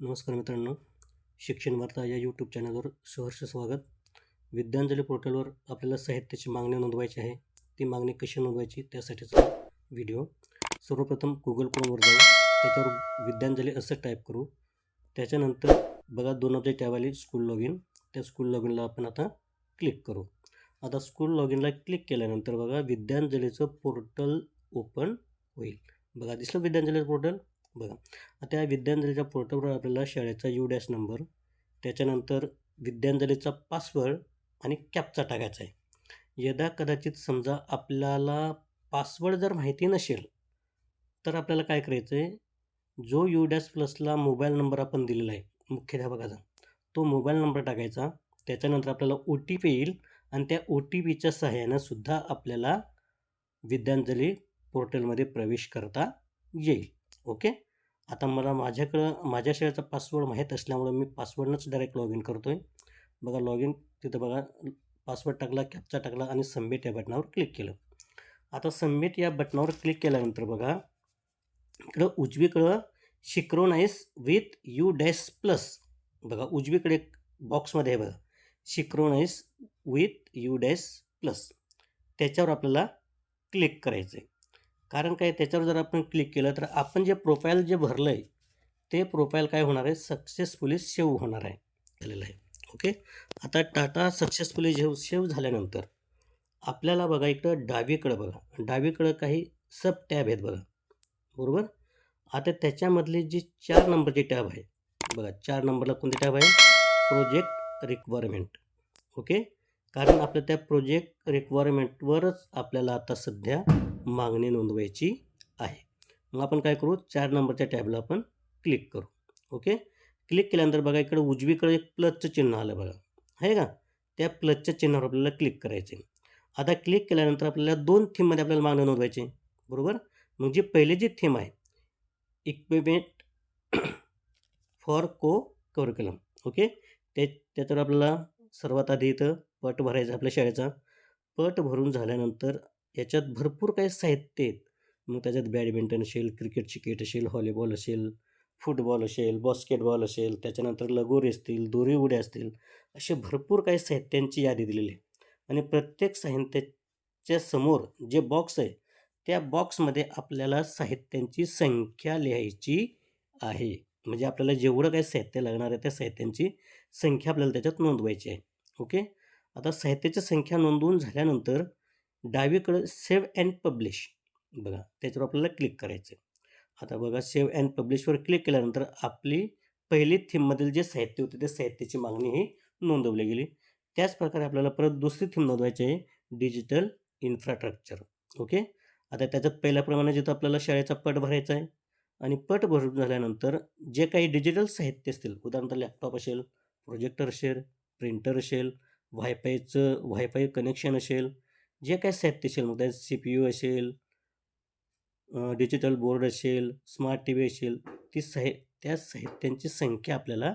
नमस्कार मित्रांनो. शिक्षण वार्ता या यूट्यूब चॅनलवर सहर्ष स्वागत. विद्यांजली पोर्टलवर आपल्याला साहित्याची मागणी नोंदवायची आहे. ती मागणी कशी नोंदवायची त्यासाठीचा व्हिडिओ सर्वप्रथम गुगल क्रोमवर जाऊ. त्याच्यावर विद्यांजली असं टाईप करू. त्याच्यानंतर बघा दोन ऑब्जेक्ट टॅब आली स्कूल लॉग इन त्या स्कूल लॉग इनला आपण आता क्लिक करू. आता स्कूल लॉग इनला क्लिक केल्यानंतर बघा विद्यांजलीचं पोर्टल ओपन होईल. बघा दिसलं विद्यांजलीचं पोर्टल बघा. आता या विद्यांजलीच्या पोर्टलवर आपल्याला शाळेचा यू डॅश नंबर त्याच्यानंतर विद्यांजलीचा पासवर्ड आणि कॅपचा टाकायचा आहे. यदा कदाचित समजा आपल्याला पासवर्ड जर माहिती नसेल तर आपल्याला काय करायचं आहे? जो यू डॅश प्लसला मोबाईल नंबर आपण दिलेला आहे मुख्याध्यापकाचा तो मोबाईल नंबर टाकायचा. त्याच्यानंतर आपल्याला ओ टी पी येईल आणि त्या ओ टी पीच्या सहाय्यानं सुद्धा आपल्याला विद्यांजली पोर्टलमध्ये प्रवेश करता येईल. ओके? आता मला माझ्याकडं माझ्या शेअरचा पासवर्ड माहीत असल्यामुळं मी पासवर्डनंच डायरेक्ट लॉग इन करतो आहे बघा लॉग इन तिथं बघा पासवर्ड टाकला कॅपचा टाकला आणि सबमिट या बटनावर क्लिक केलं. आता सबमिट या बटनावर क्लिक केल्यानंतर बघा इकडं उजवीकडं synchronise with U dash plus बघा उजवीकडे एक बॉक्समध्ये आहे बघा. Synchronise with U dash plus त्याच्यावर आपल्याला क्लिक करायचं आहे कारण काय त्याच्यावर जर आपण क्लिक केलं तर आपण जे प्रोफाईल जे भरलं आहे ते प्रोफाईल काय होणार आहे? सक्सेसफुली सेव्ह होणार आहे. झालेलं आहे. ओके आता टाटा सक्सेसफुली जेव सेव्ह झाल्यानंतर आपल्याला बघा इकडं डावीकडं बघा. डावीकडं काही सब टॅब आहेत बघा. बरोबर? आता त्याच्यामधले जे चार नंबरचे टॅब आहे बघा चार नंबरला कोणते टॅब आहे? प्रोजेक्ट रिक्वायरमेंट ओके कारण आपल्या त्या प्रोजेक्ट रिक्वायरमेंटवरच आपल्याला आता सध्या मागणी नोंदवायची आहे. मग आपण काय करू? चार नंबरच्या टॅबला आपण क्लिक करू. ओके क्लिक केल्यानंतर बघा इकडे उजवीकडे एक प्लसचं चिन्ह आलं बघा. आहे का? त्या प्लसच्या चिन्हावर आपल्याला क्लिक करायचे आता क्लिक केल्यानंतर आपल्याला दोन थीममध्ये आपल्याला मागणी नोंदवायची. आहे. बरोबर? मग जी पहिले जी थीम आहे equipment for co curriculum okay ते त्याच्यावर आपल्याला सर्वात आधी इथं पट भरायचा आपल्या शाळेचा. पट भरून झाल्यानंतर याच्यात भरपूर काही साहित्य आहेत. मग त्याच्यात बॅडमिंटन असेल क्रिकेट चिकेट असेल हॉलीबॉल असेल फुटबॉल असेल बास्केटबॉल असेल त्याच्यानंतर लगोरी असतील दोरी उड्या असतील असे भरपूर काही साहित्यांची यादी दिलेली आहे. आणि प्रत्येक साहित्याच्या समोर जे बॉक्स आहे त्या बॉक्समध्ये आपल्याला साहित्यांची संख्या लिहायची आहे. म्हणजे आपल्याला जेवढं काही साहित्य लागणार आहे त्या साहित्यांची संख्या आपल्याला त्याच्यात नोंदवायची आहे. ओके? आता साहित्याची संख्या नोंदवून झाल्यानंतर डावीकडं सेव्ह अँड पब्लिश. बघा त्याच्यावर आपल्याला क्लिक करायचं आहे आता बघा सेव्ह अँड पब्लिशवर क्लिक केल्यानंतर आपली पहिली थीममधील जे साहित्य होते त्या साहित्याची मागणी ही नोंदवली गेली. त्याच प्रकारे आपल्याला परत दुसरी थीम नोंदवायची आहे डिजिटल इन्फ्रास्ट्रक्चर. ओके? आता त्याच्यात पहिल्याप्रमाणे जिथं आपल्याला शाळेचा पट भरायचा आहे आणि पट भरून झाल्यानंतर जे काही डिजिटल साहित्य असतील उदाहरणार्थ लॅपटॉप असेल प्रोजेक्टर असेल प्रिंटर असेल वायफायचं वायफाय कनेक्शन असेल जे काय साहित्य असेल मग त्यात सी पी यू असेल डिजिटल बोर्ड असेल स्मार्ट टी व्ही असेल ती साहि त्या साहित्यांची संख्या आपल्याला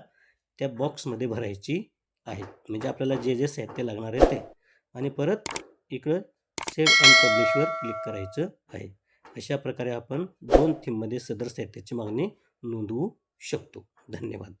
त्या बॉक्समध्ये भरायची आहे. म्हणजे आपल्याला जे जे साहित्य लागणार आहे ते. आणि परत इकडं सेव्ह अँड पब्लिशवर क्लिक करायचं आहे. अशा प्रकारे आपण दोन थीममध्ये सदर साहित्याची मागणी नोंदवू शकतो. धन्यवाद.